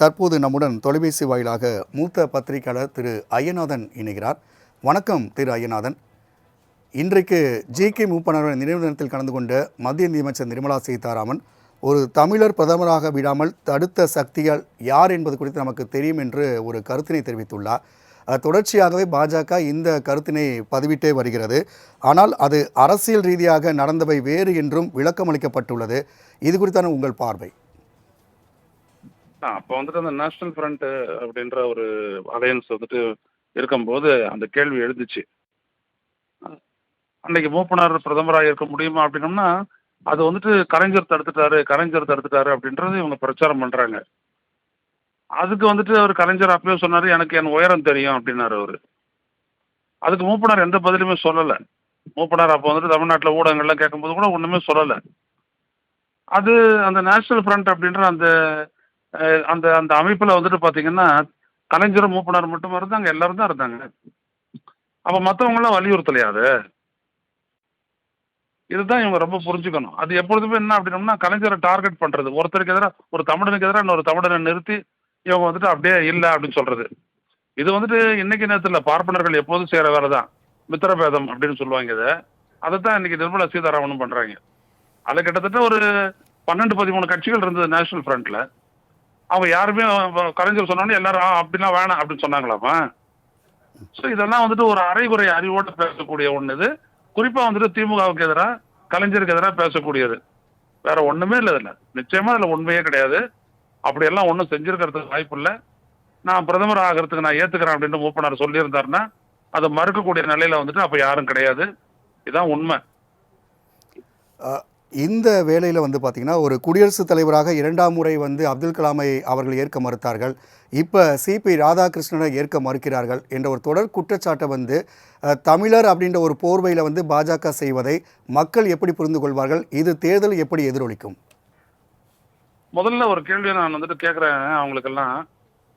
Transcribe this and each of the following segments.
தற்போது நம்முடன் தொலைபேசி வாயிலாக மூத்த பத்திரிகையாளர் திரு ஐயநாதன் இணைகிறார். வணக்கம் திரு ஐயநாதன் இன்றைக்கு ஜி கே மூப்பனாரின் நினைவு தினத்தில் கலந்து கொண்ட மத்திய நிதியமைச்சர் நிர்மலா சீதாராமன் ஒரு தமிழர் பிரதமராக விடாமல் தடுத்த சக்திகள் யார் என்பது குறித்து நமக்கு தெரியும் என்று ஒரு கருத்தினை தெரிவித்துள்ளார். தொடர்ச்சியாகவே பாஜக இந்த கருத்தினை பதிவிட்டே வருகிறது. ஆனால் அது அரசியல் ரீதியாக நடந்தவை வேறு என்றும் விளக்கமளிக்கப்பட்டுள்ளது. இது குறித்தான உங்கள் பார்வை. ஆ, அப்போ வந்துட்டு அந்த நேஷனல் ஃப்ரண்ட் அப்படின்ற ஒரு அலையன்ஸ் வந்துட்டு இருக்கும்போது அந்த கேள்வி எழுந்துச்சு. அன்னைக்கு மூப்பனார் பிரதமராக இருக்க முடியுமா அப்படின்னம்னா அது வந்துட்டு கலைஞர் தடுத்துட்டாரு கலைஞர் தடுத்துட்டாரு அப்படின்றது இவங்க பிரச்சாரம் பண்றாங்க. அதுக்கு வந்துட்டு அவர் கலைஞர் அப்பவே சொன்னாரு எனக்கு என் உயரம் தெரியும் அப்படின்னாரு அவரு. அதுக்கு மூப்பனார் எந்த பதிலுமே சொல்லலை. மூப்பனார் அப்போ வந்துட்டு தமிழ்நாட்டில் ஊடகங்கள்லாம் கேட்கும்போது கூட ஒன்றுமே சொல்லலை. அது அந்த நேஷனல் ஃப்ரண்ட் அப்படின்ற அந்த அந்த அந்த அமைப்பில் வந்துட்டு பார்த்தீங்கன்னா கலைஞரும் மூப்பனார் மட்டும் இருந்தாங்க எல்லாரும் தான் இருந்தாங்க. அப்போ மற்றவங்களாம் வலியுறுத்தலையா அது? இதுதான் இவங்க ரொம்ப புரிஞ்சுக்கணும். அது எப்பொழுதுமே என்ன அப்படின்னம்னா கலைஞரை டார்கெட் பண்ணுறது ஒருத்தருக்கு எதிராக ஒரு தமிழனுக்கு எதிராக இன்னொரு தமிழனை நிறுத்தி இவங்க வந்துட்டு அப்படியே இல்லை அப்படின்னு சொல்கிறது இது வந்துட்டு இன்னைக்கு நேரத்தில் பார்ப்பனர்கள் எப்போதும் செய்கிற வேலை தான் மித்திரபேதம் அப்படின்னு சொல்லுவாங்க இதை. அதை தான் இன்னைக்கு நிர்மலா சீதாராமனும் பண்ணுறாங்க அதில் கிட்டத்தட்ட ஒரு பன்னெண்டு பதிமூணு கட்சிகள் இருந்தது நேஷனல் ஃப்ரண்ட்டில் அவங்க யாருமே கலைஞர் சொன்னோன்னே எல்லாரும் அப்படிலாம் வேணாம் அப்படின்னு சொன்னாங்களாமா? ஸோ இதெல்லாம் வந்துட்டு ஒரு அரைகுறை அறிவோடு பேசக்கூடிய ஒன்று இது. குறிப்பாக வந்துட்டு திமுகவுக்கு எதிராக கலைஞருக்கு எதிராக பேசக்கூடியது. வேற ஒன்றுமே இல்லை இதில். நிச்சயமா அதில் உண்மையே கிடையாது. அப்படியெல்லாம் ஒன்றும் செஞ்சிருக்கிறதுக்கு வாய்ப்பு இல்லை. நான் பிரதமர் ஆகிறதுக்கு நான் ஏற்றுக்கிறேன் அப்படின்னு மூப்பனார் சொல்லியிருந்தாருன்னா அதை மறுக்கக்கூடிய நிலையில வந்துட்டு அப்போ யாரும் கிடையாது. இதான் உண்மை. இந்த வேளையில் வந்து பார்த்திங்கன்னா ஒரு குடியரசுத் தலைவராக இரண்டாம் முறை வந்து அப்துல் கலாமை அவர்கள் ஏற்க மறுத்தார்கள். இப்போ சிபி ராதாகிருஷ்ணனை ஏற்க மறுக்கிறார்கள் என்ற ஒரு தொடர் குற்றச்சாட்டை வந்து தமிழர் அப்படின்ற ஒரு போர்வையில் வந்து பாஜக செய்வதை மக்கள் எப்படி புரிந்து கொள்வார்கள்? இது தேர்தல் எப்படி எதிரொலிக்கும்? முதல்ல ஒரு கேள்வியை நான் வந்துட்டு கேட்குறேன் அவங்களுக்கெல்லாம்.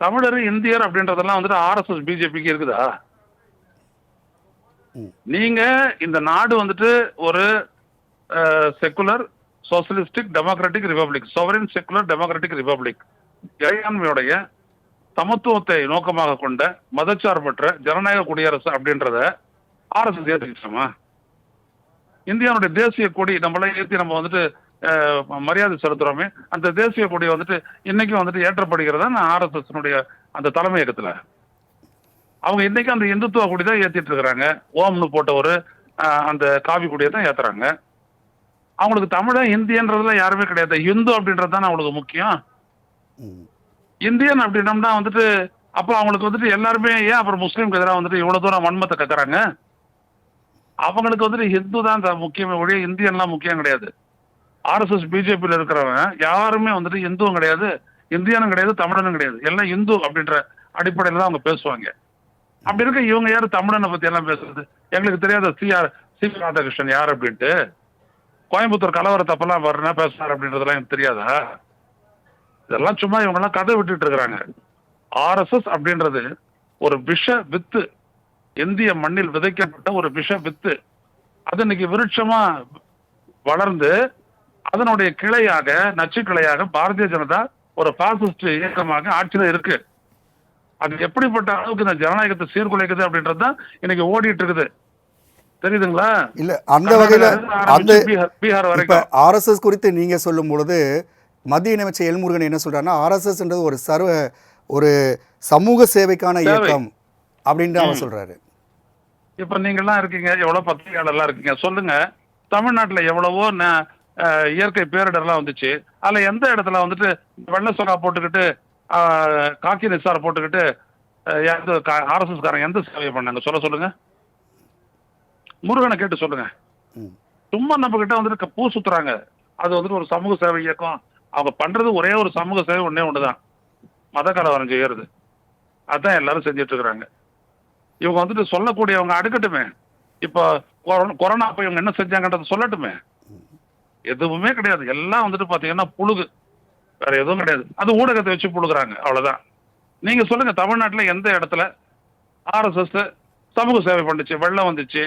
தமிழர் இந்தியர் அப்படின்றதெல்லாம் வந்துட்டு ஆர்எஸ்எஸ் பிஜேபிக்கு இருக்குதா. நீங்க இந்த நாடு வந்துட்டு ஒரு secular socialistic democratic republic sovereign secular democratic republic இறையாண்மையுடைய சமத்துவத்தை நோக்கமாக கொண்ட மதச்சார்பற்ற ஜனநாயக குடியரசு அப்படின்றத ஆர்எஸ்எஸ் ஏற்றுக்கிட்டோமா இந்தியாவுடைய தேசிய கொடி நம்மளை ஏற்றி நம்ம வந்துட்டு மரியாதை செலுத்துறோமே அந்த தேசிய கொடி வந்துட்டு இன்னைக்கும் வந்துட்டு ஏற்றப்படுகிறதா? நான் ஆர்எஸ்எஸ்னுடைய அந்த தலைமையகத்தில் அவங்க இன்னைக்கு அந்த இந்துத்துவ கொடி தான் ஏற்றிட்டு இருக்கிறாங்க. ஓம்னு போட்ட ஒரு அந்த காவி கொடியை தான் ஏத்துறாங்க. அவங்களுக்கு தமிழன் இந்தியன்றதுல யாருமே கிடையாது. இந்து அப்படின்றது தானே அவங்களுக்கு முக்கியம். இந்தியன் அப்படின்னம்னா வந்துட்டு அப்போ அவங்களுக்கு வந்துட்டு எல்லாருமே ஏன் அப்புறம் முஸ்லீம்க்கு எதிராக வந்துட்டு இவ்வளவு தூரம் வன்மத்தை கக்குறாங்க? அவங்களுக்கு வந்துட்டு ஹிந்து தான் முக்கியமே ஒழிய இந்தியன்லாம் முக்கியம் கிடையாது. ஆர்எஸ்எஸ் பிஜேபியில் இருக்கிறவன் யாருமே வந்துட்டு இந்துவும் கிடையாது இந்தியனும் கிடையாது தமிழனும் கிடையாது. எல்லாம் இந்து அப்படின்ற அடிப்படையில் தான் அவங்க பேசுவாங்க. அப்படி இருக்க இவங்க யாரு தமிழனை பத்தி எல்லாம் பேசுறது? எங்களுக்கு தெரியாத சிஆர் சி ராதாகிருஷ்ணன் யார் அப்படின்ட்டு. கோயம்புத்தூர் கலவரத்தப்பெல்லாம் வர்றனா பேசுனார் அப்படின்றதெல்லாம் எனக்கு தெரியாதா? இதெல்லாம் சும்மா இவங்கெல்லாம் கதை விட்டுட்டு இருக்கிறாங்க. ஆர்எஸ்எஸ் அப்படின்றது ஒரு விஷ வித்து இந்திய மண்ணில் விதைக்கப்பட்ட ஒரு விஷ வித்து. அது இன்னைக்கு விருட்சமா வளர்ந்து அதனுடைய கிளையாக நச்சு கிளையாக பாரதிய ஜனதா ஒரு பாசிஸ்ட் இயக்கமாக ஆட்சியில் இருக்கு. அது எப்படிப்பட்ட அளவுக்கு இந்த ஜனநாயகத்தை சீர்குலைக்குது அப்படின்றது தான் இன்னைக்கு ஓடிட்டு இருக்குது. தெரியுதுங்களா? இல்லை அந்த வகையில் அந்த பீகார் வரைக்கும். ஆர்எஸ்எஸ் குறித்து நீங்கள் சொல்லும் பொழுது மத்திய இணையமைச்சர் எல்முருகன் என்ன சொல்றாருன்னா ஆர்எஸ்எஸ்ன்றது ஒரு சர்வ ஒரு சமூக சேவைக்கான சேவை. இயக்கம் அப்படின்ட்டு அவர். சொல்றாரு. இப்ப நீங்கெல்லாம் இருக்கீங்க எவ்வளவு பத்திரிகையாளர்லாம் இருக்கீங்க சொல்லுங்க. தமிழ்நாட்டுல எவ்வளவோ இயற்கை பேரிடர்லாம் வந்துச்சு. அதுல எந்த இடத்துல வந்துட்டு வெள்ளை சொக்கா போட்டுக்கிட்டு காக்கி நிசார் போட்டுக்கிட்டு ஆர்எஸ்எஸ் காரங்க எந்த சேவையை பண்ணாங்க? சொல்ல சொல்லுங்க. முருகனை கேட்டு சொல்லுங்க. சும்மா நம்ம கிட்ட வந்துட்டு பூ சுத்துறாங்க. அது வந்துட்டு ஒரு சமூக சேவை இயக்கம். அவங்க பண்றது ஒரே ஒரு சமூக சேவை ஒண்ணே ஒண்ணுதான். மத கலவரம் செய்யறது. அதான் எல்லாரும் செஞ்சுட்டு இருக்கிறாங்க. இவங்க வந்துட்டு சொல்லக்கூடியவங்க அடுக்கட்டுமே. இப்போ கொரோனா கொரோனா அப்போ இவங்க என்ன செஞ்சாங்கன்றத சொல்லட்டுமே. எதுவுமே கிடையாது. எல்லாம் வந்துட்டு பாத்தீங்கன்னா புழுகு. வேற எதுவும் கிடையாது. அது ஊடகத்தை வச்சு புழுகுறாங்க. அவ்வளவுதான். நீங்க சொல்லுங்க தமிழ்நாட்டுல எந்த இடத்துல ஆர்எஸ்எஸ் சமூக சேவை பண்ணுச்சு வெள்ளம் வந்துச்சு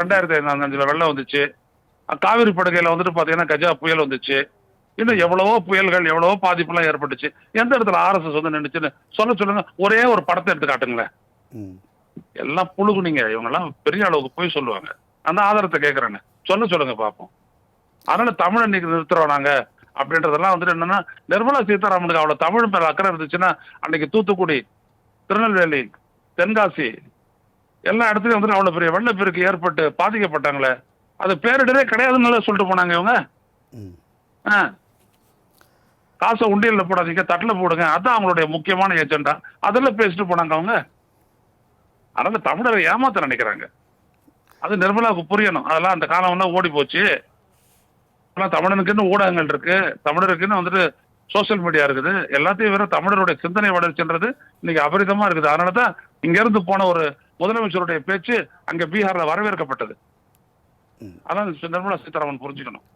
ரெண்டாயிரத்தி ஐந்தாம் அஞ்சுல வெள்ளம் வந்துச்சு. காவிரி படுகையில வந்துட்டு பாத்தீங்கன்னா கஜா புயல் வந்துச்சு. இன்னும் எவ்வளவோ புயல்கள் எவ்வளவோ பாதிப்புலாம் ஏற்பட்டுச்சு. எந்த இடத்துல ஆர்எஸ்எஸ் வந்து நின்றுச்சுன்னு சொல்ல சொல்லுங்க. ஒரே ஒரு படத்தை எடுத்து காட்டுங்களேன். எல்லாம் புழுகுனீங்க. இவங்கெல்லாம் பெரிய அளவுக்கு போய் சொல்லுவாங்க. அந்த ஆதாரத்தை கேட்குறேன்னு சொல்ல சொல்லுங்க பார்ப்போம் அதனால தமிழை இன்னைக்கு நிறுத்துறோம் நாங்க. அப்படின்றதெல்லாம் வந்துட்டு என்னன்னா நிர்மலா சீதாராமனுக்கு அவ்வளவு தமிழ் மேல அக்கறை இருந்துச்சுன்னா அன்னைக்கு தூத்துக்குடி திருநெல்வேலி தென்காசி எல்லா இடத்துலயும் வந்துட்டு அவ்வளவு பெரிய வெள்ளப்பெருக்கு ஏற்பட்டு பாதிக்கப்பட்டாங்களே. அது பேரிடரே கிடையாதுன்னு சொல்லிட்டு போனாங்க இவங்க. ஆ. காசை உண்டியல்ல போடாதீங்க தட்டுல போடுங்க. அதான் அவங்களுடைய முக்கியமான ஏஜெண்டா அதெல்லாம் பேசிட்டு போனாங்க அவங்க. அதனால தமிழரை ஏமாத்த நினைக்கிறாங்க. அது நிர்மலாவுக்கு புரியணும். அதெல்லாம் அந்த காலம் எல்லாம் ஓடி போச்சு. ஆனால் தமிழனுக்குன்னு ஊடகங்கள் இருக்கு. தமிழருக்குன்னு வந்துட்டு சோஷியல் மீடியா இருக்குது. எல்லாத்தையும் வேற தமிழருடைய சிந்தனை வளர்ச்சின்றது இன்னைக்கு அபரிதமா இருக்குது. அதனால தான் இங்க இருந்து போன ஒரு முதலமைச்சருடைய பேச்சு அங்க பீகார்ல வரவேற்கப்பட்டது. அதான் நிர்மலா சீதாராமன் புரிஞ்சுக்கணும்.